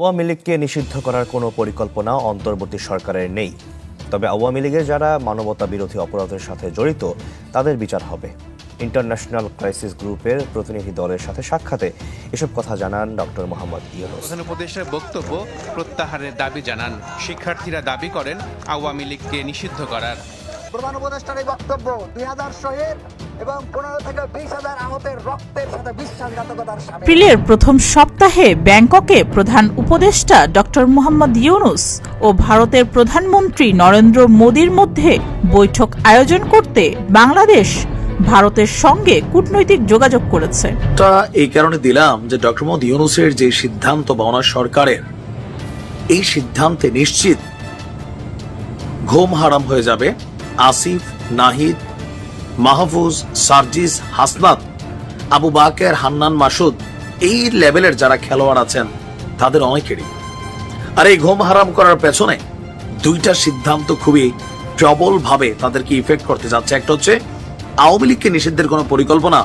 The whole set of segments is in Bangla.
আওয়ামী লীগকে নিষিদ্ধ করার কোনো পরিকল্পনা অন্তর্বর্তী সরকারের নেই। তবে আওয়ামী লীগের যারা মানবতা বিরোধী অপরাধের সাথে জড়িত, তাদের বিচার হবে। ইন্টারন্যাশনাল ক্রাইসিস গ্রুপের প্রতিনিধি দলের সাথে সাক্ষাতে এসব কথা জানান ডক্টর মোহাম্মদ ইউনুস। উপদেষ্টার বক্তব্য প্রত্যাহারের দাবি জানান। শিক্ষার্থীরা দাবি করেন, আওয়ামী লীগকে নিষিদ্ধ করার প্রধান উপদেষ্টার এই বক্তব্য দুই হাজার শহীদ এবং পনেরো থেকে বিশ হাজার আহতের রক্তের সাথে বিশ্বাসঘাতকতার এপ্রিলের প্রথম সপ্তাহে ব্যাংককে প্রধান উপদেষ্টা ডক্টর মোহাম্মদ ইউনুস ও ভারতের প্রধানমন্ত্রী নরেন্দ্র মোদীর মধ্যে বৈঠক আয়োজন করতে বাংলাদেশ ভারতের সঙ্গে কূটনৈতিক যোগাযোগ করেছে। এই কারণে দিলাম যে ডক্টর মোহাম্মদ ইউনুসের যে সিদ্ধান্ত বা ওনার সরকারের এই সিদ্ধান্তে নিশ্চিত ঘুম হারাম হয়ে যাবে। আসিফ, নাহিদ, মাহফুজ, সার্জিস, হাসনাত, আবু বাকের, হান্নান, মাসুদ, এই লেভেলের যারা খেলোয়াড় আছেন, তাদের অনেকেরই। আর এই ঘুম হারাম করার পেছনে দুইটা সিদ্ধান্ত খুবই প্রবলভাবে তাদেরকে ইফেক্ট করতে যাচ্ছে। একটা হচ্ছে, আওয়ামী লীগকে নিষিদ্ধের কোনো পরিকল্পনা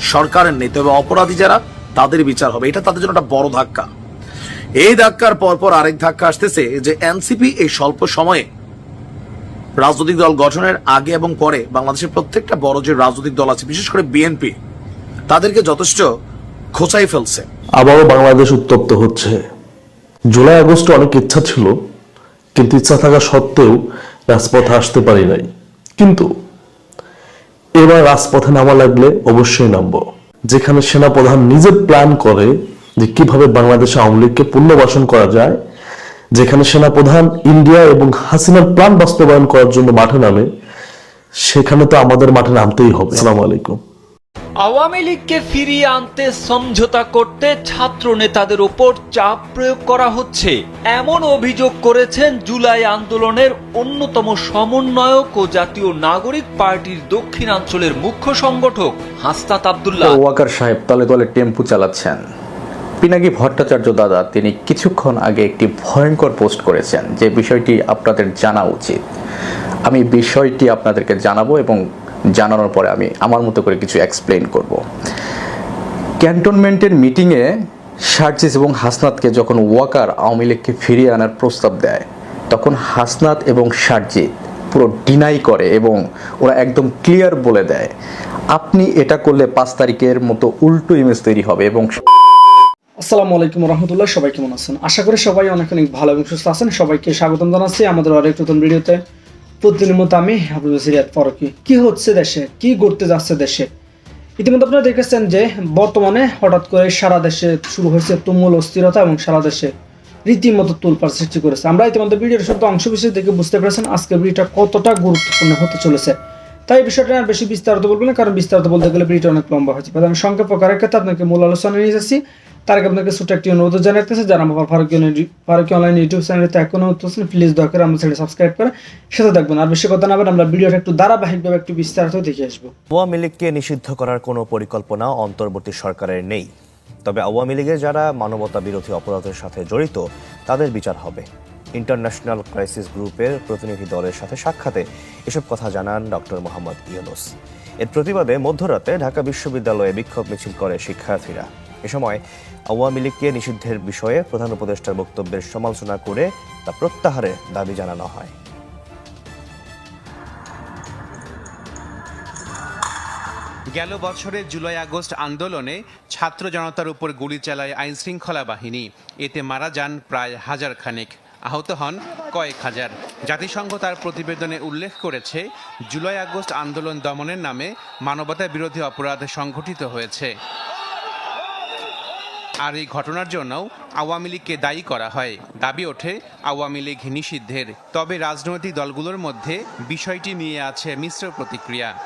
সরকারের নেই, তবে অপরাধী যারা, তাদের বিচার হবে। এটা তাদের জন্য একটা বড় ধাক্কা। এই ধাক্কার পরপর আরেক ধাক্কা আসতেছে যে এনসিপি এই স্বল্প সময়ে রাজনৈতিক দল গঠনের আগে এবং পরে বাংলাদেশের প্রত্যেকটা বড় যে রাজনৈতিক দল আছে, বিশেষ করে বিএনপি তাদেরকে যথেষ্ট খোঁচাই ফেলছে। আবারও বাংলাদেশ উত্তপ্ত হচ্ছে। জুলাই, আগস্ট অনেক ইচ্ছা ছিল, কিন্তু ইচ্ছা থাকা সত্ত্বেও রাজপথে আসতে পারি নাই। কিন্তু এবার রাজপথে নামা লাগলে অবশ্যই নামবো। যেখানে সেনাপ্রধান নিজে প্ল্যান করে যে কীভাবে বাংলাদেশে আওয়ামী লীগকে পুনর্বাসন করা যায় যেখানে সেনাপ্রধান ইন্ডিয়া এবং হাসিনার প্ল্যান বাস্তবায়ন করার জন্য মাঠে নামে সেখানে তো আমাদের মাঠে নামতেই হবে। আসসালামু আলাইকুম। আওয়ামী লীগকে ফিরিয়ে আনতে সমঝোতা করতে ছাত্র নেতাদের ওপর চাপ প্রয়োগ করা হচ্ছে। এমন অভিযোগ করেছেন জুলাই আন্দোলনের অন্যতম সমন্বয়ক ও জাতীয় নাগরিক পার্টির দক্ষিণাঞ্চলের মুখ্য সংগঠক হাসনাত আবদুল্লাহ। ওয়াকার সাহেব তলে তলে টেম্পু চালাচ্ছেন। পিনাকি ভট্টাচার্য দাদা তিনি কিছুক্ষণ আগে একটি ভয়ঙ্কর পোস্ট করেছেন যে বিষয়টি আপনাদের জানা উচিত। আমি বিষয়টি আপনাদেরকে জানাব এবং জানানোর পরে আমি আমার মতো করে কিছু এক্সপ্লেন করব। ক্যান্টনমেন্টের মিটিংয়ে সার্জিস এবং হাসনাতকে যখন ওয়াকার আওয়ামী লীগকে ফিরিয়ে আনার প্রস্তাব দেয়, তখন হাসনাত এবং সার্জিত পুরো ডিনাই করে এবং ওরা একদম ক্লিয়ার বলে দেয়, আপনি এটা করলে পাঁচ তারিখের মতো উল্টো ইমেজ তৈরি হবে এবং আসসালামু আলাইকুম রহমতুল্লাহ, সবাই কেমন আছেন? আশা করি সবাই অনেক অনেক ভালো এবং সুস্থ আছেন। সবাইকে স্বাগতম জানাচ্ছি আমাদের আরেক নতুন ভিডিওতে। প্রতিদিনের মতো আমি হাবিব সিরিয়াত কি হচ্ছে দেশে? কি ঘটতে যাচ্ছে দেশে? ইতিমধ্যে আপনারা দেখেছেন যে বর্তমানে হঠাৎ করে সারা দেশে শুরু হয়েছে তুমুল অস্থিরতা এবং সারা দেশে রীতিমতো তুলপার সৃষ্টি করেছে। আমরা ইতিমধ্যে ভিডিওর শুধু অংশ বিশেষ দেখে বুঝতে পেরেছেন আজকে ভিডিওটা কতটা গুরুত্বপূর্ণ হতে চলেছে। তাই বিষয়টা আর বেশি বিস্তারিত বলব না, কারণ বিস্তারিত বলতে গেলে ভিডিওটা অনেক লম্বা হয়েছে আমি সংক্ষেপ করার ক্ষেত্রে আপনাকে মূল আলোচনা নিয়ে যাচ্ছি তার আগে আপনাকে ছোট একটি অনুরোধ জানাতেছে যারা আমার ফারুকি অনলাইন ইউটিউব চ্যানেলতে এখনও হচ্ছেন প্লিজ দয়া করে আমার চ্যানেল সাবস্ক্রাইব করে সাথে থাকবেন। আর বেশি কথা না আমরা ভিডিওটা একটু ধারাবাহিকভাবে একটু বিস্তারিত দেখে আসব। আওয়ামী লীগকে নিষিদ্ধ করার কোনো পরিকল্পনা অন্তর্বর্তী সরকারের নেই। তবে আওয়ামী লীগের যারা মানবতা বিরোধী অপরাধের সাথে জড়িত, তাদের বিচার হবে। ইন্টারন্যাশনাল ক্রাইসিস গ্রুপের প্রতিনিধি দলের সাথে সাক্ষাতে এসব কথা জানান ডক্টর মোহাম্মদ ইউনুস। এর প্রতিবাদে মধ্যরাতে ঢাকা বিশ্ববিদ্যালয়ে বিক্ষোভ মিছিল করে শিক্ষার্থীরা। এ সময় আওয়ামী লীগকে নিষিদ্ধের বিষয়ে প্রধান উপদেষ্টার বক্তব্যের সমালোচনা করে তা প্রত্যাহারের দাবি জানানো হয়। গেল বছরের জুলাই আগস্ট আন্দোলনে ছাত্র জনতার উপর গুলি চালায় আইন শৃঙ্খলা বাহিনী। এতে মারা যান প্রায় হাজার খানেক। আহত হন কয়েক হাজার। জাতিসংঘ তার প্রতিবেদনে উল্লেখ করেছে, জুলাই আগস্ট আন্দোলন দমনের নামে মানবতা বিরোধী অপরাধ সংঘটিত হয়েছে। আর এই ঘটনার জন্যও আওয়ামী লীগকে দায়ী করা হয়। দাবি ওঠে আওয়ামী লীগ নিষিদ্ধের। তবে রাজনৈতিক দলগুলোর মধ্যে বিষয়টি নিয়ে আছে মিশ্র প্রতিক্রিয়া।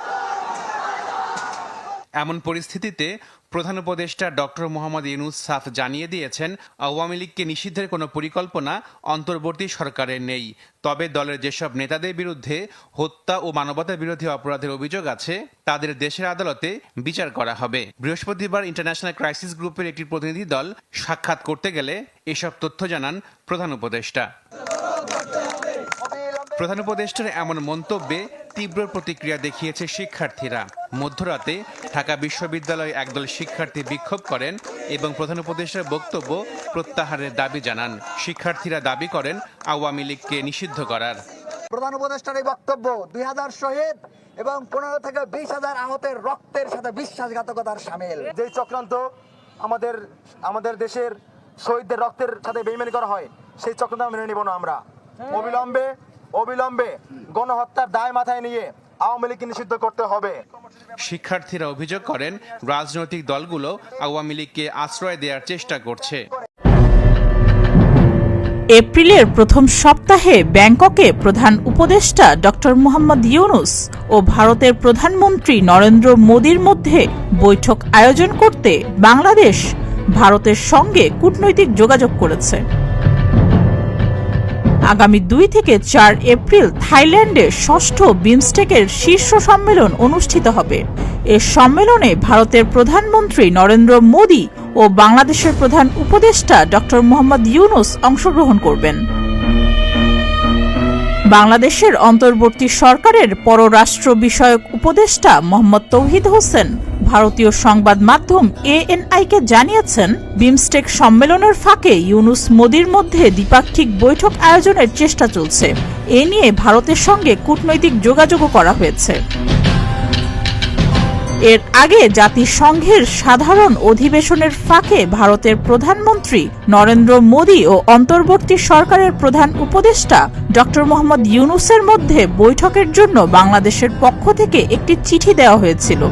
এমন পরিস্থিতিতে প্রধান উপদেষ্টা ডক্টর মোহাম্মদ ইউনুস সাফ জানিয়ে দিয়েছেন, আওয়ামী লীগকে নিষিদ্ধের কোনো পরিকল্পনা অন্তর্বর্তী সরকারের নেই। তবে দলের যেসব নেতাদের বিরুদ্ধে হত্যা ও মানবতা বিরোধী অপরাধের অভিযোগ আছে, তাদের দেশের আদালতে বিচার করা হবে। বৃহস্পতিবার ইন্টারন্যাশনাল ক্রাইসিস গ্রুপের একটি প্রতিনিধি দল সাক্ষাৎ করতে গেলে এসব তথ্য জানান প্রধান উপদেষ্টা। প্রধান উপদেষ্টার এমন মন্তব্যে তীব্র প্রতিক্রিয়া দেখিয়েছে শিক্ষার্থীরা। মধ্যরাতে ঢাকা বিশ্ববিদ্যালয়ে একদল শিক্ষার্থী বিক্ষোভ করেন এবং প্রধান উপদেষ্টার বক্তব্য প্রত্যাহারের দাবি জানান। শিক্ষার্থীরা দাবি করেন আওয়ামী লীগকে নিষিদ্ধ করার। প্রধান উপদেষ্টার এই বক্তব্য দুই হাজার শহীদ এবং পনেরো থেকে বিশ হাজার আহতের রক্তের সাথে বিশ্বাসঘাতকতার সামিল। যে চক্রান্ত আমাদের আমাদের দেশের শহীদদের রক্তের সাথে বেইমানি করা হয় সেই চক্রান্ত মেনে নিব না আমরা। অবিলম্বে অবিলম্বে গণহত্যার দায় মাথায় নিয়ে আওয়ামী লীগকে নিষিদ্ধ করতে হবে। শিক্ষার্থীরা অভিযোগ করেন রাজনৈতিক দলগুলো আওয়ামী লীগকে আশ্রয় দেওয়ার চেষ্টা করছে। এপ্রিলের প্রথম সপ্তাহে ব্যাংককে প্রধান উপদেষ্টা ডক্টর মোহাম্মদ ইউনুস ও ভারতের প্রধানমন্ত্রী নরেন্দ্র মোদীর মধ্যে বৈঠক আয়োজন করতে বাংলাদেশ ভারতের সঙ্গে কূটনৈতিক যোগাযোগ করেছে। আগামী দুই থেকে চার এপ্রিল থাইল্যান্ডে ষষ্ঠ বিমস্টেকের শীর্ষ সম্মেলন অনুষ্ঠিত হবে। এ সম্মেলনে ভারতের প্রধানমন্ত্রী নরেন্দ্র মোদী ও বাংলাদেশের প্রধান উপদেষ্টা ডক্টর মোহাম্মদ ইউনুস অংশগ্রহণ করবেন। বাংলাদেশের অন্তর্বর্তী সরকারের পররাষ্ট্র বিষয়ক উপদেষ্টা মোহাম্মদ তৌহিদ হোসেন ভারতীয় সংবাদ মাধ্যম এএনআইকে জানিয়েছেন, বিমস্টেক সম্মেলনের ফাঁকে ইউনুস মোদির মধ্যে দ্বিপাক্ষিক বৈঠক আয়োজনের চেষ্টা চলছে। এ নিয়ে ভারতের সঙ্গে কূটনৈতিক যোগাযোগও করা হয়েছে। এর আগে জাতিসংঘের সাধারণ অধিবেশনের ফাঁকে ভারতের প্রধানমন্ত্রী নরেন্দ্র মোদী ও অন্তর্বর্তী সরকারের প্রধান উপদেষ্টা ডক্টর মোহাম্মদ ইউনুসের মধ্যে বৈঠকের জন্য বাংলাদেশের পক্ষ থেকে একটি চিঠি দেওয়া হয়েছিল।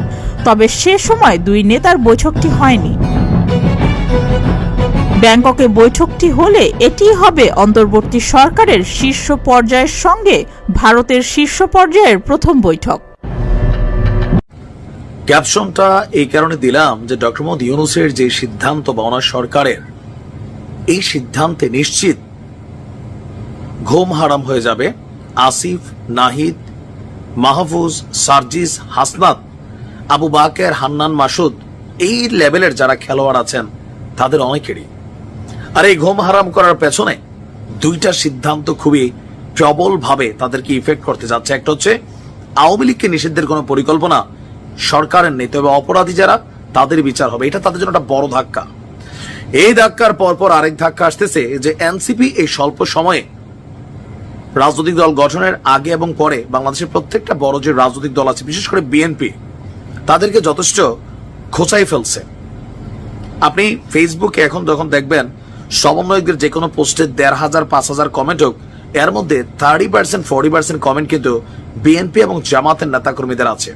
তবে সে সময় দুই নেতার বৈঠকটি হয়নি। ব্যাংককে বৈঠকটি হলে এটি হবে অন্তর্বর্তী সরকারের শীর্ষ পর্যায়ের সঙ্গে ভারতের শীর্ষ পর্যায়ের প্রথম বৈঠক। ক্যাপশনটা এই কারণে দিলাম যে ডক্টর মোহাম্মদ ইউনুসের যে সিদ্ধান্ত বা সরকারের, এই সিদ্ধান্তে নিশ্চিত ঘুম হারাম হয়ে যাবে আসিফ, নাহিদ, মাহফুজ, সার্জিস, হাসনাত আবু বাকের, হান্নান, মাসুদ, এই লেভেলের যারা খেলোয়াড় আছেন, তাদের অনেকেরই। আর এই ঘুম হারাম করার পেছনে দুইটা সিদ্ধান্ত খুবই প্রবলভাবে তাদেরকে ইফেক্ট করতে যাচ্ছে। একটা হচ্ছে, আওয়ামী লীগকে নিষিদ্ধের কোনো পরিকল্পনা সরকারের নেই, তবে অপরাধী যারা, তাদের বিচার হবে। এটা তাদের জন্য একটা বড় ধাক্কা। এই ধাক্কার পরপর আরেক ধাক্কা আসতেছে যে এনসিপি এই স্বল্প সময়ে রাজনৈতিক দল গঠনের আগে এবং পরে বাংলাদেশের প্রত্যেকটা বড় যে রাজনৈতিক দল আছে, বিশেষ করে বিএনপি তাদেরকে যথেষ্ট খোঁচাই ফেলছে। আপনি ফেসবুকে এখন যখন দেখবেন, সমন্বয়কদের যে কোনো পোস্টে দেড় হাজার, পাঁচ হাজার কমেন্ট হোক, এর মধ্যে thirty percent forty percent comment কিন্তু বিএনপি এবং জামাতের নেতাকর্মীদের আছে।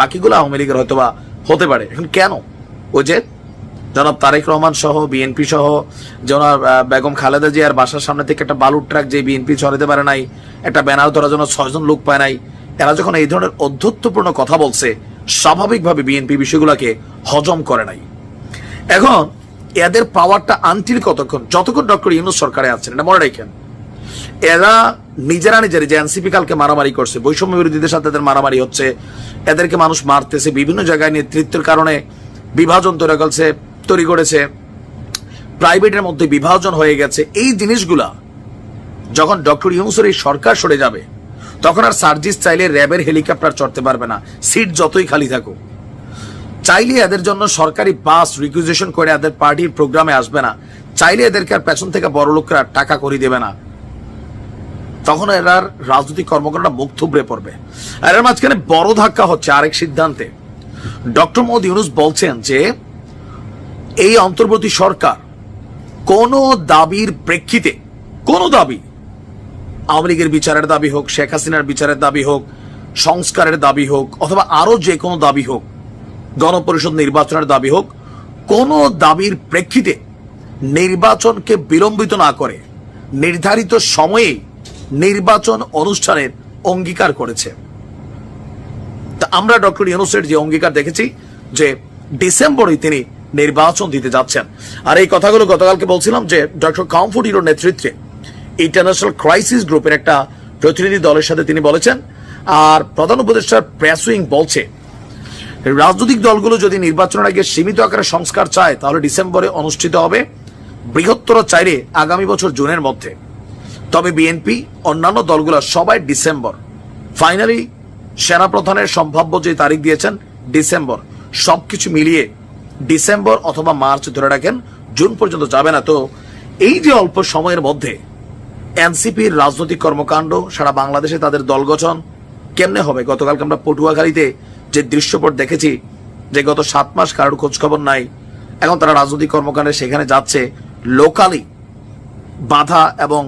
বাকিগুলো আওয়ামী লীগের হয়তো বা হতে পারে। এখন কেন? ওই যে জনাব তারেক রহমান সহ বিএনপি সহ, জনাব বেগম খালেদা জিয়ার বাসার সামনে থেকে একটা বালুর ট্রাক যে বিএনপি ছড়াতে পারে নাই, একটা ব্যানার ধরার জন্য ছয়জন লোক পায় নাই, এরা যখন এই ধরনের অধ্যত্বপূর্ণ কথা বলছে স্বাভাবিকভাবে বিএনপি বিষয়গুলোকে হজম করে নাই। এখন এদের পাওয়ারটা আনটিল কতক্ষণ? যতক্ষণ ডক্টর ইউনুস সরকারে আছেন, এটা মনে রাখেন। এরা নিজেরা নিজেরা যে এনসিপি কালকে মারামারি করছে, বৈষম্য বিরোধীদের সাথে এদের মারামারি হচ্ছে, এদেরকে মানুষ মারতেছে, বিভিন্ন জায়গায় নেতৃত্বের কারণে বিভাজন তৈরি করছে, তৈরি করেছে প্রাইভেটের মধ্যে বিভাজন হয়ে গেছে। এই জিনিসগুলা যখন ডক্টর ইউনুসের এই সরকার সরে যাবে তখন আর সার্জিস চাইলে র্যাবের হেলিকপ্টার চড়তে পারবে না। সিট যতই খালি থাকুক। চাইলে এদের জন্য সরকারি বাস রিকুইজিশন করে এদের পার্টির প্রোগ্রামে আসবে না। চাইলে এদেরকে আর পেছন থেকে বড় লোকরা টাকা করে দেবে না। তখন এরার রাজনৈতিক কর্মকাণ্ডটা মুখ থুবড়ে পড়বে। আর এর মাঝখানে বড় ধাক্কা হচ্ছে আরেক সিদ্ধান্তে। ডক্টর মোহাম্মদ ইউনুস বলছেন যে, এই অন্তর্বর্তী সরকার কোন দাবির প্রেক্ষিতে, কোন দাবি আওয়ামী লীগের বিচারের দাবি হোক, শেখ হাসিনার বিচারের দাবি হোক, সংস্কারের দাবি হোক, অথবা আরও যে কোনো দাবি হোক, গণপরিষদ নির্বাচনের দাবি হোক, কোন দাবির প্রেক্ষিতে নির্বাচনকে বিলম্বিত না করে নির্ধারিত সময়ে নির্বাচন অনুষ্ঠানের অঙ্গীকার করেছে। তা আমরা ডক্টর ইউনুসের যে অঙ্গীকার দেখেছি, যে ডিসেম্বরে তিনি নির্বাচন দিতে যাচ্ছেন। আর এই কথাগুলো গতকালকে বলছিলাম যে ডক্টর ইউরোর নেতৃত্বে ইন্টারন্যাশনাল ক্রাইসিস গ্রুপের একটা প্রতিনিধি দলের সাথে তিনি বলেছেন, আর প্রধান উপদেষ্টার প্রেস উইং বলছে, রাজনৈতিক দলগুলো যদি নির্বাচনের আগে সীমিত আকারে সংস্কার চায়, তাহলে ডিসেম্বরে অনুষ্ঠিত হবে বৃহত্তর চাইলে আগামী বছর জুনের মধ্যে। তবে বিএনপি, অন্যান্য দলগুলো সবাই ডিসেম্বর। ফাইনালি, সেনাপ্রধানের সম্ভাব্য যে তারিখ দিয়েছেন, ডিসেম্বর। সবকিছু মিলিয়ে ডিসেম্বর অথবা মার্চ ধরে রাখেন, জুন পর্যন্ত যাবে না। তো এই যে অল্প সময়ের মধ্যে এনসিপির রাজনৈতিক কর্মকাণ্ড, সারা বাংলাদেশে তাদের দল গঠন। কেমনে হবে? গতকালকে আমরা পটুয়াখালীতে যে দৃশ্যপট দেখেছি, যে গত সাত মাস কারোর খোঁজখবর নাই, এখন তারা রাজনৈতিক কর্মকাণ্ডে সেখানে যাচ্ছে। লোকালি বাধা এবং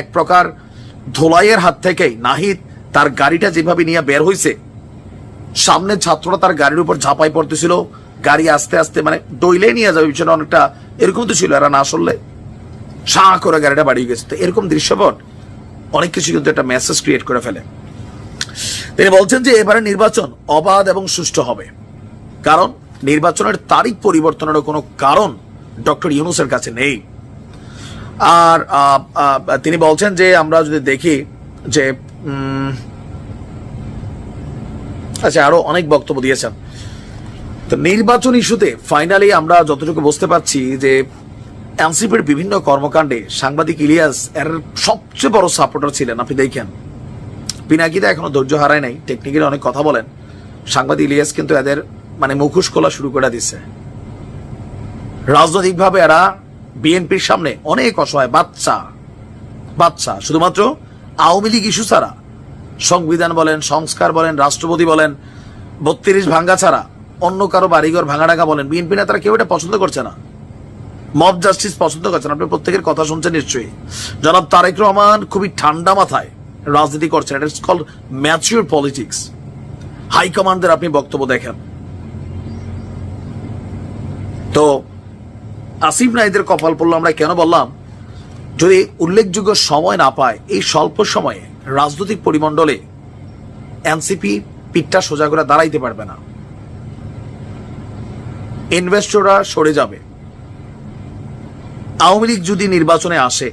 এক প্রকার ধোলাইয়ের হাত থেকেই নাহিদ তার গাড়িটা যেভাবে নিয়ে বের হয়েছে সামনে ছাত্ররা তার গাড়ির উপর ঝাঁপাই পড়তেছিল। গাড়ি আস্তে আস্তে মানে ডইলে নিয়ে যাবে, পিছনে অনেকটা এরকম তো ছিল, এরা না আসলে সাঁ করে গাড়িটা বাড়িয়ে গেছে। তো এরকম দৃশ্যপট অনেক কিছু কিন্তু একটা মেসেজ ক্রিয়েট করে ফেলে। তিনি বলছেন যে এবারে নির্বাচন অবাধ এবং সুষ্ঠু হবে। কারণ নির্বাচনের তারিখ পরিবর্তনের কোনো কারণ ডক্টর ইউনুসের কাছে নেই। আর তিনি বলছেন যে আমরা যদি দেখি যে আচ্ছা আরও অনেক বক্তব্য দিয়েছেন। তো নির্বাচন ইস্যুতে ফাইনালি আমরা যতটুকু বুঝতে পারছি যে এনসিপির বিভিন্ন কর্মকাণ্ডে সাংবাদিক ইলিয়াস এর সবচেয়ে বড় সাপোর্টার ছিলেন, আপনি দেখেন। পিনাকিদা এখনও ধৈর্য হারায় নাই টেকনিক্যালি অনেক কথা বলেন। সাংবাদিক ইলিয়াস কিন্তু এদের মানে মুখোশ খোলা শুরু করে দিছে। রাজনৈতিকভাবে এরা বিএনপির সামনে অনেক অসহায়, বাচ্চা বাচ্চা। শুধুমাত্র আওয়ামী লীগ ইস্যু ছাড়া, সংবিধান বলেন, সংস্কার বলেন, রাষ্ট্রপতি বলেন, বত্রিশ ভাঙ্গা ছাড়া, অন্য কারও বাড়িঘর ভাঙা ডাকা বলেন, বিএনপি নেতারা কেউ এটা পছন্দ করছে না। মব জাস্টিস পছন্দ করছেন। আপনি প্রত্যেকের কথা শুনছেন নিশ্চয়ই। জনাব তারেক রহমান খুবই ঠান্ডা মাথায় রাজনীতি করছেন। এটা কল ম্যাচিউর পলিটিক্স হাইকমান্ডের আপনি বক্তব্য দেখেন। তো আসিফ নাইদের কপাল পড়ল আমরা কেন বললাম? যদি উল্লেখযোগ্য সময় না পায়, এই স্বল্প সময়ে রাজনৈতিক পরিমণ্ডলে এনসিপি পিঠটা সোজা করে দাঁড়াইতে পারবে না। ইনভেস্টররা সরে যাবে। আওয়ামী লীগ যদি নির্বাচনে আসে,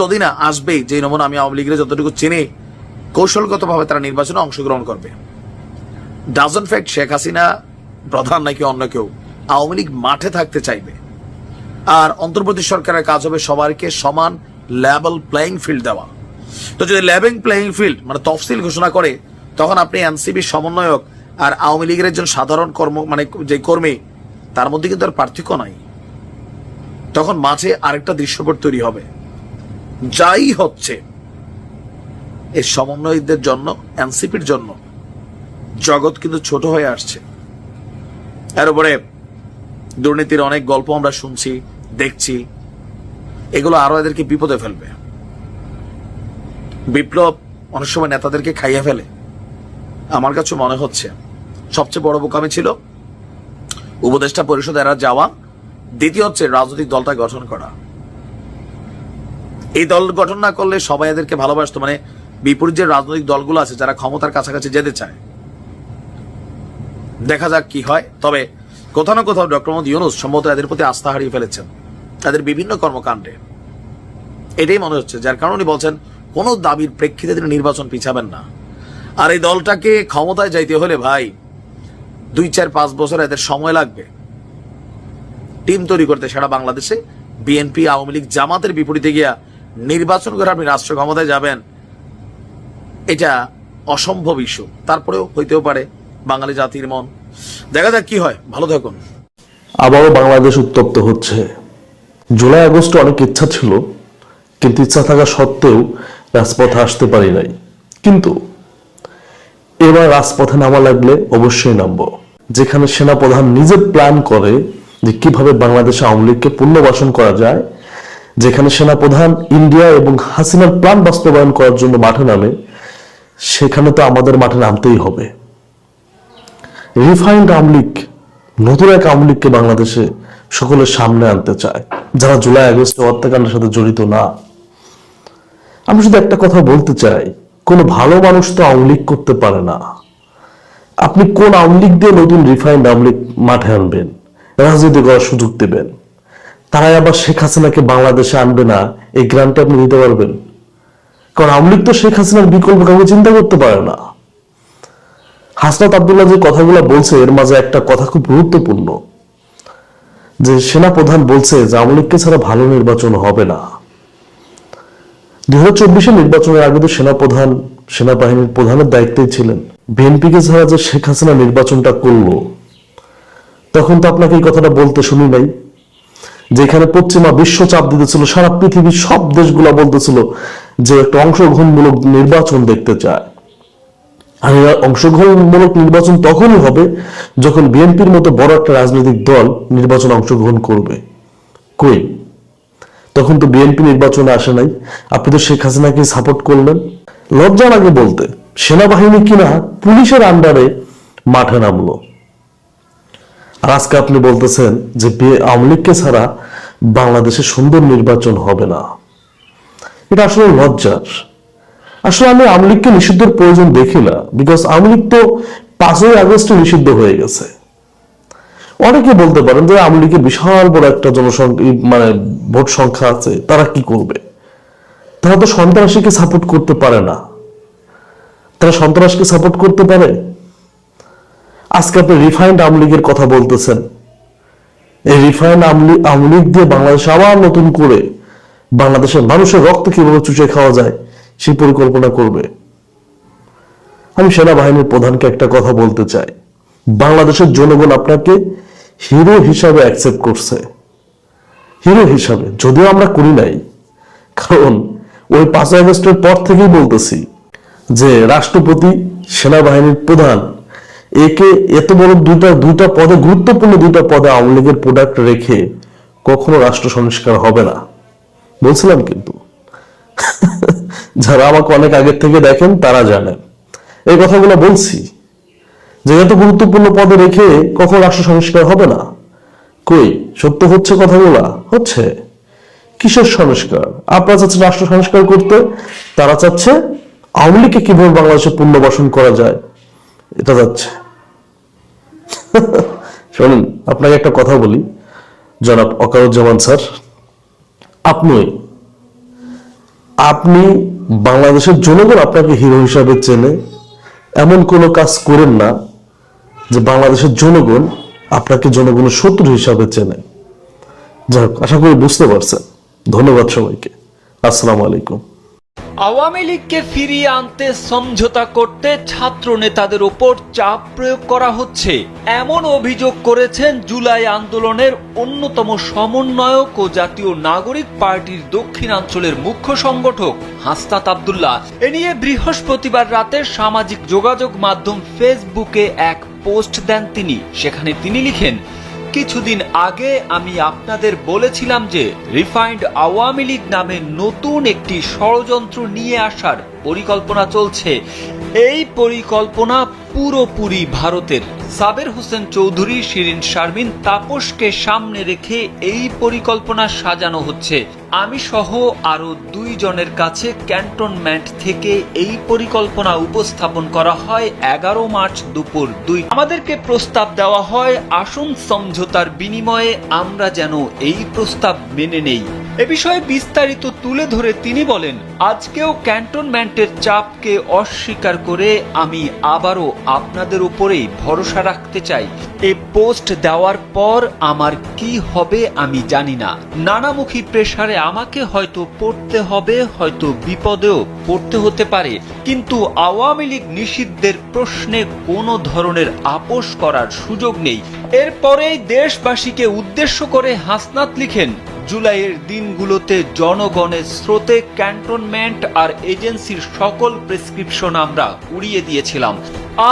যদি না আসবেই যে নমুনা আমি আওয়ামী লীগের যতটুকু চিনি, কৌশলগতভাবে তারা নির্বাচনে অংশগ্রহণ করবে। ডাজন ফ্যাক্ট শেখ হাসিনা প্রধান নাকি অন্য কেউ? আওয়ামী লীগ মাঠে থাকতে চাইবে। আর অন্তর্বর্তী সরকারের কাজ হবে সবাইকে সমান লেভেল প্লেয়িং ফিল্ড দেওয়া। তো যদি লেভেল প্লেয়িং ফিল্ড মানে তফসিল ঘোষণা করে, তখন আপনি এনসিবির সমন্বয়ক আর আওয়ামী লীগের একজন সাধারণ কর্ম মানে যে কর্মী, তার মধ্যে কিন্তু আর পার্থক্য নাই। তখন মাঝে আরেকটা দৃশ্যপট তৈরি হবে। যাই হচ্ছে এই সমন্বয়কদের জন্য, এনসিপির জন্য, জগৎ কিন্তু ছোট হয়ে আসছে। এর উপরে দুর্নীতির অনেক গল্প আমরা শুনছি, দেখছি। এগুলো আরও এদেরকে বিপদে ফেলবে। বিপ্লব অনেক সময় নেতাদেরকে খাইয়ে ফেলে। আমার কাছে মনে হচ্ছে, সবচেয়ে বড় বোকামি ছিল উপদেষ্টা পরিষদ এরা যাওয়া দ্বিতীয় হচ্ছে রাজনৈতিক দলটা গঠন করা। এই দল গঠন না করলে সবাই এদেরকে ভালোবাসতো মানে বিপরীত যে রাজনৈতিক দলগুলো আছে যারা ক্ষমতার কাছাকাছি যেতে চায়। দেখা যাক কি হয়। তবে কোথাও না কোথাও ডক্টর মোহাম্মদ ইউনুস সম্ভবত এদের প্রতি আস্থা হারিয়ে ফেলেছেন, তাদের বিভিন্ন কর্মকাণ্ডে। এটাই মনে হচ্ছে, যার কারণে বলছেন, কোন দাবির প্রেক্ষিতে তিনি নির্বাচন পিছাবেন না। আর এই দলটাকে ক্ষমতায় যাইতে হলে ভাই, দুই, চার, পাঁচ বছর এদের সময় লাগবে। টিম তৈরি করতে সারা বাংলাদেশে বিএনপি, আওয়ামী লীগ জামাতের বিপরীতে গিয়া নির্বাচন করে আপনি রাষ্ট্র ক্ষমতায় যাবেন, এটা অসম্ভব ইস্যু। তারপরেও হইতেও পারে বাঙালি জাতির মন। দেখা যাক কি হয়। ভালো থাকুন। আবারও বাংলাদেশ উত্তপ্ত হচ্ছে। জুলাই, আগস্টে অনেক ইচ্ছা ছিল, কিন্তু ইচ্ছা থাকা সত্ত্বেও রাজপথে আসতে পারি নাই। কিন্তু এবার রাজপথে নামা লাগলে অবশ্যই নামবো। যেখানে সেনাপ্রধান নিজে প্ল্যান করে যে কীভাবে বাংলাদেশে আওয়ামী লীগকে পুনর্বাসন করা যায়, যেখানে সেনাপ্রধান ইন্ডিয়া এবং হাসিনার প্ল্যান বাস্তবায়ন করার জন্য মাঠে নামে, সেখানে তো আমাদের মাঠে নামতেই হবে। রিফাইন্ড আওয়ামী লীগ, নতুন এক আওয়ামী লীগকে বাংলাদেশে সকলের সামনে আনতে চায়, যারা জুলাই, আগস্টে হত্যাকাণ্ডের সাথে জড়িত না। আমি শুধু একটা কথা বলতে চাই, কোন ভালো মানুষ তো আওয়ামী লীগ করতে পারে না। আপনি কোন আওয়ামী লীগ দিয়ে নতুন রিফাইন্ড আওয়ামী লীগ মাঠে আনবেন? রাজনীতি করার সুযোগ দেবেন। তারাই আবার শেখ হাসিনাকে বাংলাদেশে আনবে না, এই গ্রান্টটা আপনি দিতে পারবেন। কারণ আওয়ামী লীগ তো শেখ হাসিনার বিকল্প কাউকে চিন্তা করতে পারে না। হাসনাত আবদুল্লাহ যে কথাগুলো বলছে, এর মাঝে একটা কথা খুব গুরুত্বপূর্ণ। যে সেনা প্রধান বলছে যে আওয়ামী লীগকে ছাড়া ভালো নির্বাচন হবে না। দুই হাজার চব্বিশের নির্বাচনের আগে তো সেনাপ্রধান, সেনাবাহিনীর প্রধানের দায়িত্বেই ছিলেন। বিএনপিকে ছাড়া যে শেখ হাসিনা নির্বাচনটা করল তখন তো আপনাকে এই কথাটা বলতে শুনি নাই। যেখানে পশ্চিমা বিশ্ব চাপ দিতেছিল, সারা পৃথিবীর সব দেশগুলা বলতেছিল যে একটা অংশগ্রহণমূলক নির্বাচন দেখতে চায়। আর অংশগ্রহণমূলক নির্বাচন তখনই হবে যখন বিএনপির মতো বড় একটা রাজনৈতিক দল নির্বাচনে অংশগ্রহণ করবে। কই তখন তো বিএনপি নির্বাচনে আসে নাই। আপনি তো শেখ হাসিনাকে সাপোর্ট করলেন। লজ্জা লাগে বলতে, সেনাবাহিনী কিনা পুলিশের আন্ডারে মাঠে নামলো। আর আজকে আপনি বলতেছেন যে বি- আওয়ামী লীগকে ছাড়া বাংলাদেশে সুন্দর নির্বাচন হবে না। এটা আসলে লজ্জার। আসলে আমি আওয়ামী লীগকে নিষিদ্ধের প্রয়োজন দেখি না বিকজ আওয়ামী লীগ তো পাঁচই আগস্টে নিষিদ্ধ হয়ে গেছে। অনেকে বলতে পারেন যে আওয়ামী লীগের বিশাল বড় একটা জনসংখ্যা মানে ভোট সংখ্যা আছে, তারা কি করবে? তারা তো সন্ত্রাসীকে সাপোর্ট করতে পারে না। তারা সন্ত্রাসকে সাপোর্ট করতে পারে? আজকে আপনি রিফাইন্ড আওয়ামী লীগের কথা বলতেছেন। এই রিফাইন্ড আওয়ামী লীগ দিয়ে বাংলাদেশে আবার নতুন করে বাংলাদেশের মানুষের রক্ত কীভাবে চুষে খাওয়া যায় সেই পরিকল্পনা করবে। আমি সেনাবাহিনীর প্রধানকে একটা কথা বলতে চাই। বাংলাদেশের জনগণ আপনাকে হিরো হিসাবে অ্যাকসেপ্ট করছে। হিরো হিসাবে, যদিও আমরা করি নাই। কারণ ওই পাঁচ আগস্টের পর থেকেই বলতেছি যে রাষ্ট্রপতি, সেনাবাহিনীর প্রধান একে এত বড় দুইটা দুইটা পদে, গুরুত্বপূর্ণ দুইটা পদে আওয়ামী লীগের প্রোডাক্ট রেখে কখনো রাষ্ট্র সংস্কার হবে না। বলছিলাম কিন্তু। যারা আমাকে অনেক আগের থেকে দেখেন, তারা জানেন। এই কথাগুলো বলছি। যে এত গুরুত্বপূর্ণ পদে রেখে কখনো রাষ্ট্র সংস্কার হবে না। কই, সত্য হচ্ছে কথাগুলা? হচ্ছে। কিসের সংস্কার? আপনারা চাচ্ছেন রাষ্ট্র সংস্কার করতে? তারা চাচ্ছে আওয়ামী লীগকে কীভাবে বাংলাদেশে পুনর্বাসন করা যায়? এটা যাচ্ছে। শোনেন, আপনাকে একটা কথা বলি। জনাব অকারুজ্জামান স্যার, আপনি আপনি বাংলাদেশের জনগণ আপনাকে হিরো হিসাবে চেনে। এমন কোনো কাজ করেন না যে বাংলাদেশের জনগণ আপনাকে জনগণের শত্রু হিসাবে চেনে। যাই হোক, আশা করি বুঝতে পারছেন। ধন্যবাদ সবাইকে। আসসালামু আলাইকুম। আওয়ামী লীগকে ফিরিয়ে আনতে সমঝোতা করতে ছাত্র নেতাদের ওপর চাপ প্রয়োগ করা হচ্ছে। এমন অভিযোগ করেছেন জুলাই আন্দোলনের অন্যতম সমন্বয়ক ও জাতীয় নাগরিক পার্টির দক্ষিণাঞ্চলের মুখ্য সংগঠক হাসনাত আবদুল্লাহ। এ নিয়ে বৃহস্পতিবার রাতে সামাজিক যোগাযোগ মাধ্যম ফেসবুকে এক পোস্ট দেন তিনি। সেখানে তিনি লিখেন কিছুদিন আগে আমি আপনাদের বলেছিলাম যে রিফাইন্ড আওয়ামী লীগ নামে নতুন একটি ষড়যন্ত্র নিয়ে আসার পরিকল্পনা চলছে। এই পরিকল্পনা পুরোপুরি ভারতের। সাবের হোসেন চৌধুরী, শিরিন শারমিন তাপসকে সামনে রেখে এই পরিকল্পনা সাজানো হচ্ছে। আমি সহ আরও দুই জনের কাছে ক্যান্টনমেন্ট থেকে এই পরিকল্পনা উপস্থাপন করা হয় এগারো মার্চ দুপুর দুই আমাদেরকে প্রস্তাব দেওয়া হয়, আসন সমঝোতার বিনিময়ে আমরা যেন এই প্রস্তাব মেনে নেই। এ বিষয়ে বিস্তারিত তুলে ধরে তিনি বলেন, আজকেও ক্যান্টনমেন্টের চাপকে অস্বীকার করে আমি আবারও আপনাদের উপরেই ভরসা রাখতে চাই। এ পোস্ট দেওয়ার পর আমার কি হবে আমি জানি না। নানামুখী প্রেসারে আমাকে হয়তো পড়তে হবে, হয়তো বিপদেও পড়তে হতে পারে। কিন্তু আওয়ামী লীগ নিষিদ্ধের প্রশ্নে কোনো ধরনের আপোষ করার সুযোগ নেই। এরপরেই দেশবাসীকে উদ্দেশ্য করে হাসনাত লিখেন জুলাইয়ের দিনগুলোতে জনগণের স্রোতে ক্যান্টনমেন্ট আর এজেন্সির সকল প্রেসক্রিপশন আমরা উড়িয়ে দিয়েছিলাম।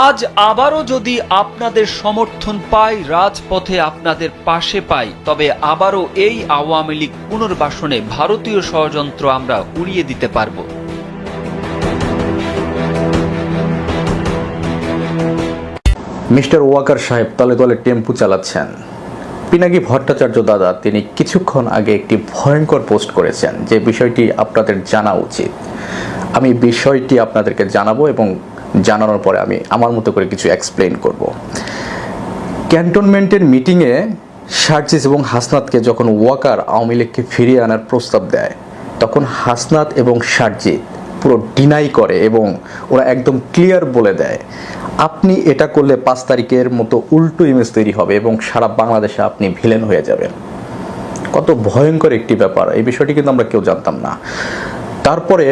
আজ আবারও যদি আপনাদের সমর্থন পাই, রাজপথে আপনাদের পাশে পাই, তবে আবারও এই আওয়ামী লীগ পুনর্বাসনে ভারতীয় ষড়যন্ত্র আমরা উড়িয়ে দিতে পারব। মিস্টার ওয়াকার সাহেব তলে তলে টেম্পু চালাচ্ছেন। পিনাকি ভট্টাচার্য দাদা তিনি কিছুক্ষণ আগে একটি ভয়ঙ্কর পোস্ট করেছেন যে বিষয়টি আপনাদের জানা উচিত। আমি বিষয়টি আপনাদেরকে জানাব এবং জানানোর পরে আমি আমার মতো করে কিছু এক্সপ্লেন করব। ক্যান্টনমেন্টের মিটিংয়ে সার্জিস এবং হাসনাতকে যখন ওয়াকার আওয়ামী লীগকে ফিরিয়ে আনার প্রস্তাব দেয়, তখন হাসনাত এবং সার্জিত পুরো ডিনাই করে এবং ওরা একদম ক্লিয়ার বলে দেয়। আপনি এটা করলে পাঁচ তারিখের মতো উল্টো ইমেজ তৈরি হবে এবং সারা বাংলাদেশে আপনি ভিলেন হয়ে যাবেন। কত ভয়ঙ্কর একটি ব্যাপার, এই বিষয়টি কিন্তু আমরা কেউ জানতাম না। তারপরে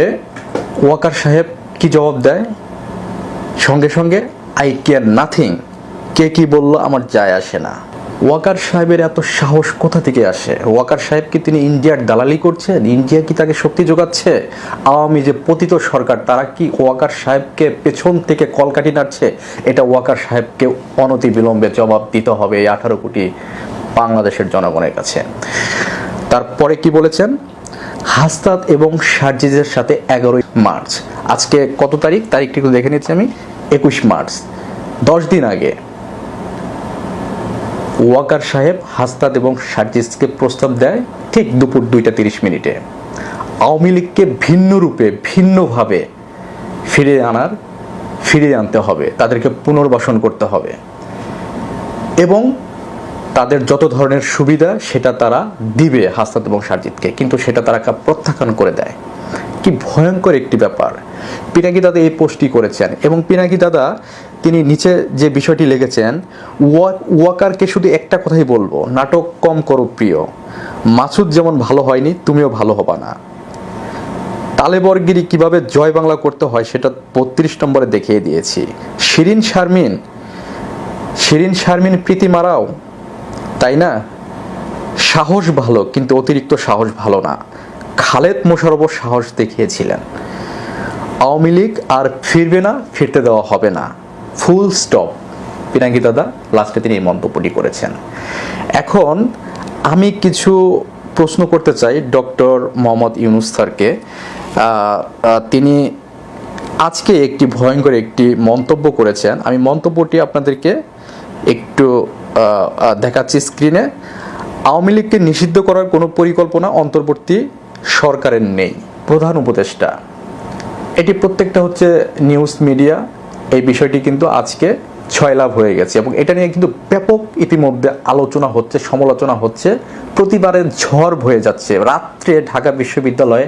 ওয়াকার সাহেব কি জবাব দেয়? সঙ্গে সঙ্গে আই কেয়ার নাথিং কে কি বলল আমার যায় আসে না। ওয়াকার সাহেবের এত সাহস কোথা থেকে আসে? ওয়াকার সাহেব কি তিনি ইন্ডিয়ার দালালি করছেন ইন্ডিয়া কি তাকে শক্তি যোগাচ্ছে? আওয়ামী যে পতিত সরকার, তারা কি ওয়াকার সাহেবকে পেছন থেকে কলকাটি নাড়ছে? এটা ওয়াকার সাহেবকে অনতি বিলম্বে জবাব দিতে হবে এই আঠারো কোটি বাংলাদেশের জনগণের কাছে। তারপরে কি বলেছেন? হাস্তাদ এবং সার্জিজের সাথে এগারোই মার্চ। আজকে কত তারিখ? তারিখটি একটু দেখে নিচ্ছি আমি। একুশ মার্চ। দশ দিন আগে ওয়াকার সাহেব হাস্তাদ এবং সার্জিসকে প্রস্তাব দেয় ঠিক দুপুর দুইটা তিরিশ মিনিটে। আওয়ামী লীগকে ভিন্ন রূপে, ভিন্নভাবে ফিরিয়ে আনার, ফিরিয়ে আনতে হবে, তাদেরকে পুনর্বাসন করতে হবে। এবং তাদের যত ধরনের সুবিধা, সেটা তারা দিবে হাস্তাদ এবং সার্জিৎকে কিন্তু সেটা তারা প্রত্যাখ্যান করে দেয়। কি ভয়ঙ্কর একটি ব্যাপার। পিনাকি দাদা এই পোস্টটি করেছেন এবং পিনাকি দাদা তিনি নিচে যে বিষয়টি লিখেছেন, ওয়া- ওয়াকারকে শুধু একটা কথাই বলব, নাটক কম করো প্রিয়। মাসুদ যেমন ভালো হয়নি, তুমিও ভালো হবা না। তালেবরগিরি কীভাবে জয় বাংলা করতে হয় সেটা বত্রিশ নম্বরে দেখিয়ে দিয়েছি। শিরিন শারমিন শিরিন শারমিন প্রীতি মারাও, তাই না? সাহস ভালো, কিন্তু অতিরিক্ত সাহস ভালো না। খালেদ মোশারফও সাহস দেখিয়েছিলেন। আওয়ামী লীগ আর ফিরবে না, ফিরতে দেওয়া হবে না। Full stop. পিনাকি দাদা, লাস্টে তিনি এই মন্তব্যটি করেছেন। এখন আমি কিছু প্রশ্ন করতে চাই ডক্টর মোহাম্মদ ইউনুস স্যারকে। তিনি আজকে একটি ভয়ঙ্কর একটি মন্তব্য করেছেন। আমি মন্তব্যটি আপনাদেরকে একটু দেখাচ্ছি স্ক্রিনে। আওয়ামী লীগকে নিষিদ্ধ করার কোনো পরিকল্পনা অন্তর্বর্তী সরকারের নেই। প্রধান উপদেষ্টা। এটি প্রত্যেকটা হচ্ছে নিউজ মিডিয়া। এই বিষয়টি কিন্তু আজকে ছয় লাভ হয়ে গেছে এবং এটা নিয়ে কিন্তু ব্যাপক ইতিমধ্যে আলোচনা হচ্ছে, সমালোচনা হচ্ছে। প্রতিবারে ঝড় বয়ে যাচ্ছে। রাত্রে ঢাকা বিশ্ববিদ্যালয়ে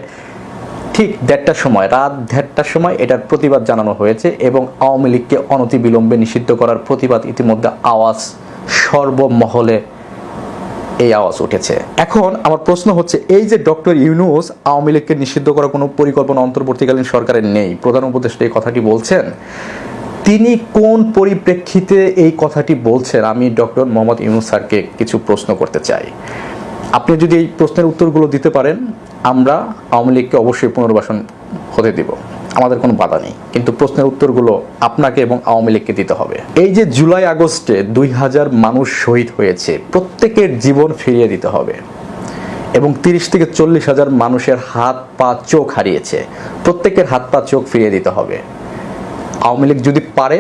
ঠিক দেড়টার সময়, রাত দেড়টার সময় এটার প্রতিবাদ জানানো হয়েছে এবং আওয়ামী লীগকে অনতিবিলম্বে নিষিদ্ধ করার প্রতিবাদ ইতিমধ্যে আওয়াজ সর্বমহলে এই আওয়াজ উঠেছে। এখন আমার প্রশ্ন হচ্ছে, এই যে ডক্টর ইউনুস আওয়ামী লীগকে নিষিদ্ধ করার কোনো পরিকল্পনা অন্তর্বর্তীকালীন সরকারের নেই, প্রধান উপদেষ্টা এই কথাটি বলছেন, তিনি কোন পরিপ্রেক্ষিতে এই কথাটি বলছেন? আমি ডক্টর মোহাম্মদ ইউনুস স্যারকে কিছু প্রশ্ন করতে চাই। আপনি যদি এই প্রশ্নের উত্তরগুলো দিতে পারেন, আমরা আওয়ামী লীগকে অবশ্যই পুনর্বাসন হতে দিব। আমাদের কোনো বাধা নেই। কিন্তু প্রশ্নের উত্তরগুলো আপনাকে এবং আওয়ামী লীগকে দিতে হবে। এই যে জুলাই আগস্টে দুই হাজার মানুষ শহীদ হয়েছে, প্রত্যেকের জীবন ফিরিয়ে দিতে হবে। এবং তিরিশ থেকে চল্লিশ হাজার মানুষের হাত পা চোখ হারিয়েছে। প্রত্যেকের হাত পা চোখ ফিরিয়ে দিতে হবে। আওয়ামী লীগ যদি পারে,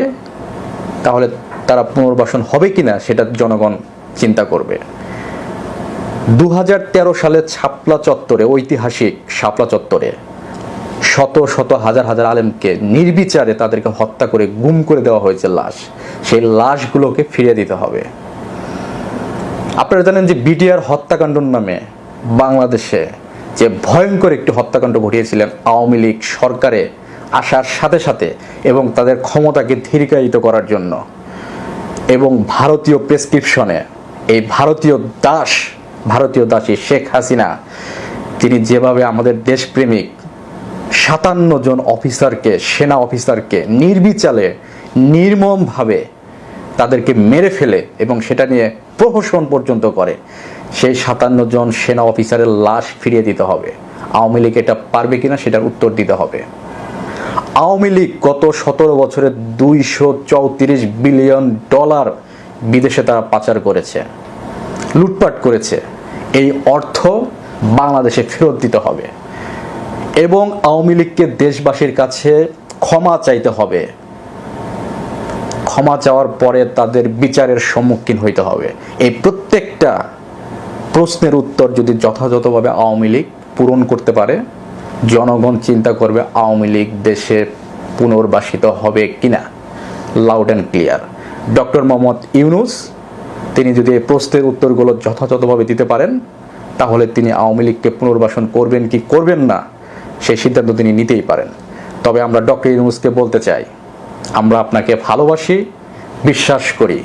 তাহলে তারা পুনর্বাসন হবে কিনা সেটা জনগণ চিন্তা করবে। দু হাজার তেরো সালে ছাপলা চত্বরে, ঐতিহাসিক শাপলা চত্বরে শত শত হাজার হাজার আলেমকে নির্বিচারে তাদেরকে হত্যা করে গুম করে দেওয়া হয়েছে লাশ। সেই লাশগুলোকে ফিরিয়ে দিতে হবে। আপনারা জানেন যে বিডিআর হত্যাকাণ্ড নামে বাংলাদেশে যে ভয়ঙ্কর একটি হত্যাকাণ্ড ঘটিয়েছিলেন আওয়ামী লীগ সরকারে আসার সাথে সাথে এবং তাদের ক্ষমতাকে ধীরিকায়িত করার জন্য এবং ভারতীয় প্রেসক্রিপশনে এই ভারতীয় দাস, ভারতীয় দাসী শেখ হাসিনা, তিনি যেভাবে আমাদের দেশপ্রেমিক সাতান্ন জন অফিসারকে, সেনা অফিসারকে নির্বিচালে নির্মমভাবে তাদেরকে মেরে ফেলে এবং সেটা নিয়ে প্রহসন পর্যন্ত করে। সেই সাতান্ন জন সেনা অফিসারের লাশ ফিরিয়ে দিতে হবে। আওয়ামী লীগ এটা পারবে কিনা সেটার উত্তর দিতে হবে। আওয়ামী লীগ গত সতেরো বছরে দুইশো চৌত্রিশ বিলিয়ন ডলার বিদেশে তারা পাচার করেছে, লুটপাট করেছে। এই অর্থ বাংলাদেশে ফেরত দিতে হবে। এবং আওয়ামী লীগকে দেশবাসীর কাছে ক্ষমা চাইতে হবে। ক্ষমা চাওয়ার পরে তাদের বিচারের সম্মুখীন হইতে হবে। এই প্রত্যেকটা প্রশ্নের উত্তর যদি যথাযথভাবে আওয়ামী লীগ পূরণ করতে পারে, জনগণ চিন্তা করবে আওয়ামী লীগ দেশে পুনর্বাসিত হবে কিনা। Loud and clear doctor Mohammad Yunus, তিনি যদি এই প্রশ্নের উত্তরগুলো যথাযথভাবে দিতে পারেন, তাহলে তিনি আওয়ামী লীগকে পুনর্বাসন করবেন কি করবেন না সেই সিদ্ধান্ত তিনি নিতেই পারেন। তবে আমরা ডক্টর ইউনুসকে বলতে চাই, আমরা আপনাকে ভালোবাসি, বিশ্বাস করি।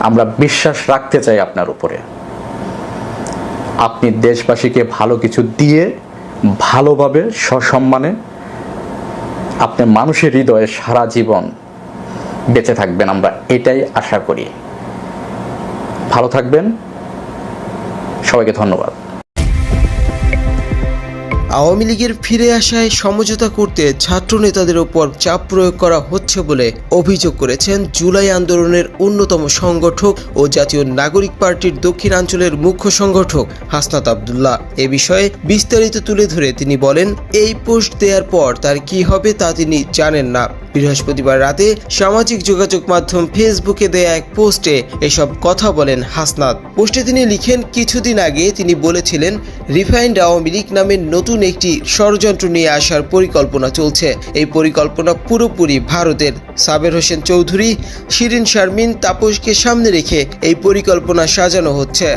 আমরা বিশ্বাস রাখতে চাই আপনার উপরে। আপনি দেশবাসীকে ভালো কিছু দিয়ে, ভালোভাবে, সসম্মানে আপনি মানুষের হৃদয়ে সারা জীবন বেঁচে থাকবেন, আমরা এটাই আশা করি। ভালো থাকবেন। সবাইকে ধন্যবাদ। আওয়ামী লীগের ফিরে আসায় সমঝোতা করতে ছাত্র নেতাদের ওপর চাপ প্রয়োগ করা হচ্ছে। বলে অভিযোগ করেছেন। জুলাই আন্দোলনের অন্যতম সংগঠক ও জাতীয় নাগরিক পার্টির দক্ষিণাঞ্চলের মুখ্য সংগঠক হাসনাত আবদুল্লাহ। এ বিষয়ে বিস্তারিত তুলে ধরে তিনি বলেন, এই পোস্ট দেওয়ার পর তার কি হবে তা তিনি জানেন না। বৃহস্পতিবার রাতে সামাজিক যোগাযোগ মাধ্যম ফেসবুকে দেয়া এক পোস্টে এসব কথা বলেন হাসনাত। পোস্টে তিনি লিখেন, কিছুদিন আগে তিনি বলেছিলেন, রিফাইন্ড আওয়ামী লীগ নামের নতুন একটি ষড়যন্ত্র নিয়ে আসার পরিকল্পনা চলছে। এই পরিকল্পনা পুরোপুরি ভারতের সাবের হোসেন চৌধুরী, শিরিন শারমিন, তাপসকে সামনে রেখে এই পরিকল্পনা সাজানো হচ্ছে।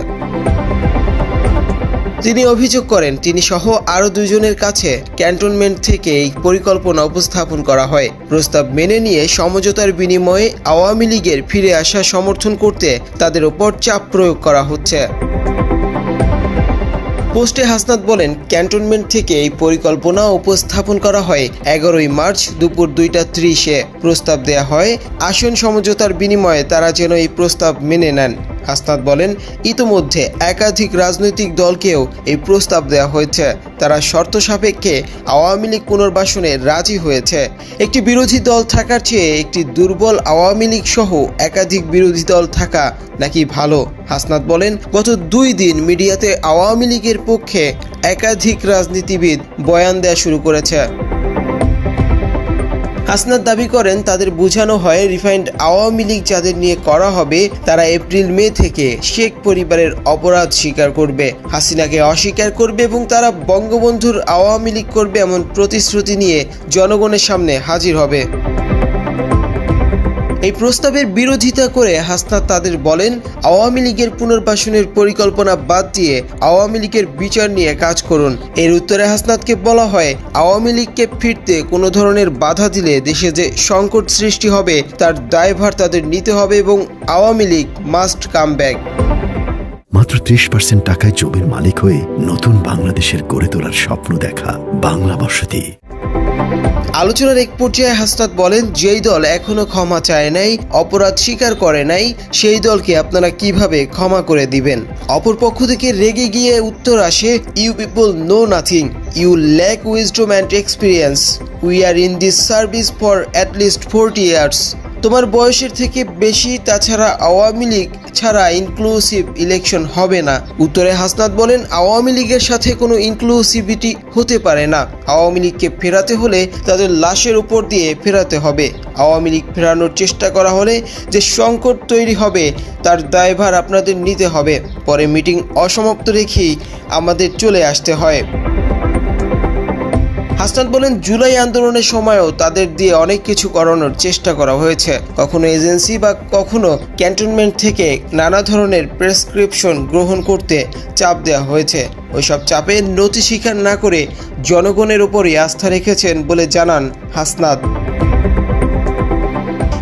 তিনি অভিযোগ করেন, তিনি সহ আরও দুজনের কাছে ক্যান্টনমেন্ট থেকে এই পরিকল্পনা উপস্থাপন করা হয়। প্রস্তাব মেনে নিয়ে সমঝোতার বিনিময়ে আওয়ামী লীগের ফিরে আসা সমর্থন করতে তাদের ওপর চাপ প্রয়োগ করা হচ্ছে। পোস্টে হাসনাত বলেন, ক্যান্টনমেন্ট থেকে এই পরিকল্পনা উপস্থাপন করা হয় এগারোই মার্চ দুপুর দুইটা ত্রিশে। প্রস্তাব দেয়া হয়, আসন সমঝোতার বিনিময়ে তারা যেন এই প্রস্তাব মেনে নেন। হাসনাত বলেন, ইতোমধ্যে একাধিক রাজনৈতিক দলকেও এই প্রস্তাব দেওয়া হয়েছে। তারা শর্ত সাপেক্ষে আওয়ামী লীগ পুনর্বাসনে রাজি হয়েছে। একটি বিরোধী দল থাকার চেয়ে একটি দুর্বল আওয়ামী লীগ সহ একাধিক বিরোধী দল থাকা নাকি ভালো? হাসনাত বলেন, গত দুই দিন মিডিয়াতে আওয়ামী লীগের পক্ষে একাধিক রাজনীতিবিদ বয়ান দেওয়া শুরু করেছে। হাসনাত দাবি করেন, তাদের বোঝানো হয় রিফাইন্ড আওয়ামী লীগ যাদের নিয়ে করা হবে, তারা এপ্রিল, মে থেকে শেখ পরিবারের অপরাধ স্বীকার করবে। হাসিনাকে অস্বীকার করবে এবং তারা বঙ্গবন্ধুর আওয়ামী লীগ করবে এমন প্রতিশ্রুতি নিয়ে জনগণের সামনে হাজির হবে। এই প্রস্তাবের বিরোধিতা করে হাসনাত তাদের বলেন, আওয়ামী লীগের পুনর্বাসনের পরিকল্পনা বাদ দিয়ে আওয়ামী লীগের বিচার নিয়ে কাজ করুন। এর উত্তরে হাসনাতকে বলা হয়, আওয়ামী লীগকে ফিরতে কোনো ধরনের বাধা দিলে দেশে যে সংকট সৃষ্টি হবে, তার দায়ভার তাদের নিতে হবে এবং Awami League must come back. মাত্র ত্রিশ পার্সেন্ট টাকায় জমির মালিক হয়ে নতুন বাংলাদেশের গড়ে তোলার স্বপ্ন দেখা বাংলা বসতি আলোচনার এক পর্যায়ে হাসনাত বলেন, যেই দল এখনও ক্ষমা চায় নাই, অপরাধ স্বীকার করে নাই, সেই দলকে আপনারা কীভাবে ক্ষমা করে দিবেন? অপরপক্ষ থেকে রেগে গিয়ে উত্তর আসে you people know nothing you lack wisdom and experience we are in this service for at least forty years তোমার বয়সের থেকে বেশি, তাছাড়া আওয়ামী লীগ ছাড়া ইনক্লুসিভ ইলেকশন হবে না। উত্তরে হাসনাত বলেন, আওয়ামী লীগের সাথে কোনো ইনক্লুসিভিটি হতে পারে না। আওয়ামী লীগকে ফেরাতে হলে তাদের লাশের উপর দিয়ে ফেরাতে হবে। আওয়ামী লীগ ফেরানোর চেষ্টা করা হলে যে সংকট তৈরি হবে, তার দায়ভার আপনাদের নিতে হবে। পরে মিটিং অসমাপ্ত রেখেই আমাদের চলে আসতে হয়। হাসনাত বলেন, জুলাই আন্দোলনের সময়ও তাদের দিয়ে অনেক কিছু করানোর চেষ্টা করা হয়েছে। কখনো এজেন্সি বা কখনো ক্যান্টনমেন্ট থেকে নানা ধরনের প্রেসক্রিপশন গ্রহণ করতে চাপ দেওয়া হয়েছে। ওইসব চাপে নথি স্বীকার না করে জনগণের উপরই আস্থা রেখেছেন বলে জানান হাসনাত।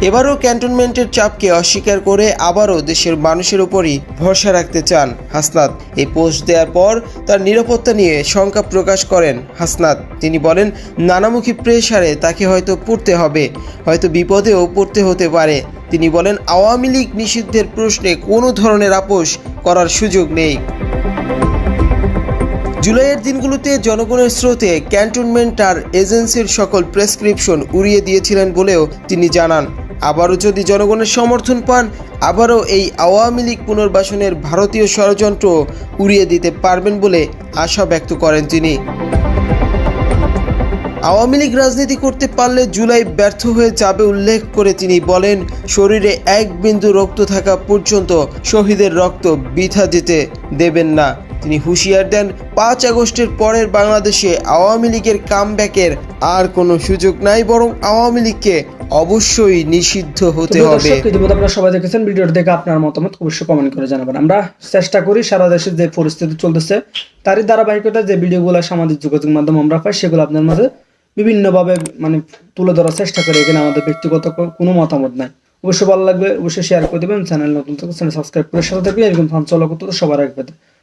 এবারও ক্যান্টনমেন্টের চাপকে অস্বীকার করে আবারও দেশের মানুষের উপরই ভরসা রাখতে চান হাসনাত। এই পোস্ট দেওয়ার পর তার নিরাপত্তা নিয়ে শঙ্কা প্রকাশ করেন হাসনাত। তিনি বলেন, নানামুখী প্রেসারে তাকে হয়তো পড়তে হবে, হয়তো বিপদেও পড়তে হতে পারে। তিনি বলেন, আওয়ামী লীগ নিষিদ্ধের প্রশ্নে কোনো ধরনের আপোষ করার সুযোগ নেই। জুলাইয়ের দিনগুলোতে জনগণের স্রোতে ক্যান্টনমেন্ট আর এজেন্সির সকল প্রেসক্রিপশন উড়িয়ে দিয়েছিলেন বলেও তিনি জানান। আবারও যদি জনগণের সমর্থন পান, আবারও এই আওয়ামী লীগ পুনর্বাসনের ভারতীয় ষড়যন্ত্র উড়িয়ে দিতে পারবেন বলে আশা ব্যক্ত করেন তিনি। আওয়ামী লীগ রাজনীতি করতে পারলে জুলাই ব্যর্থ হয়ে যাবে উল্লেখ করে তিনি বলেন, শরীরে এক বিন্দু রক্ত থাকা পর্যন্ত শহীদের রক্ত বৃথা যেতে দেবেন না। তিনি হুঁশিয়ার দেন পাঁচ আগস্টের পরের বাংলাদেশে আওয়ামী লীগের কামব্যাকের আর কোনো সুযোগ নাই বরং আওয়ামী লীগকে অবশ্যই নিষিদ্ধ হতে হবে। ইতিমধ্যে আপনারা সবাই দেখেছেন ভিডিওটি দেখে আপনার মতামত অবশ্যই কমেন্ট করে জানাবেন। আমরা চেষ্টা করি সারা দেশে যে পরিস্থিতি চলতেছে তারই ধারাবাহিকতা যে ভিডিওগুলো সামাজিক যোগাযোগ মাধ্যম আমরা পাই সেগুলো আপনার মাঝে বিভিন্নভাবে মানে তুলে ধরার চেষ্টা করি। এখানে আমাদের ব্যক্তিগত কোনো মতামত নাই। অবশ্যই ভালো লাগবে অবশ্যই শেয়ার করে দেবেন। চ্যানেল নতুন চ্যানেল সাবস্ক্রাইব করে সাথে থাকবে এরকম ফান চলো করতে সবার আগে পেতে।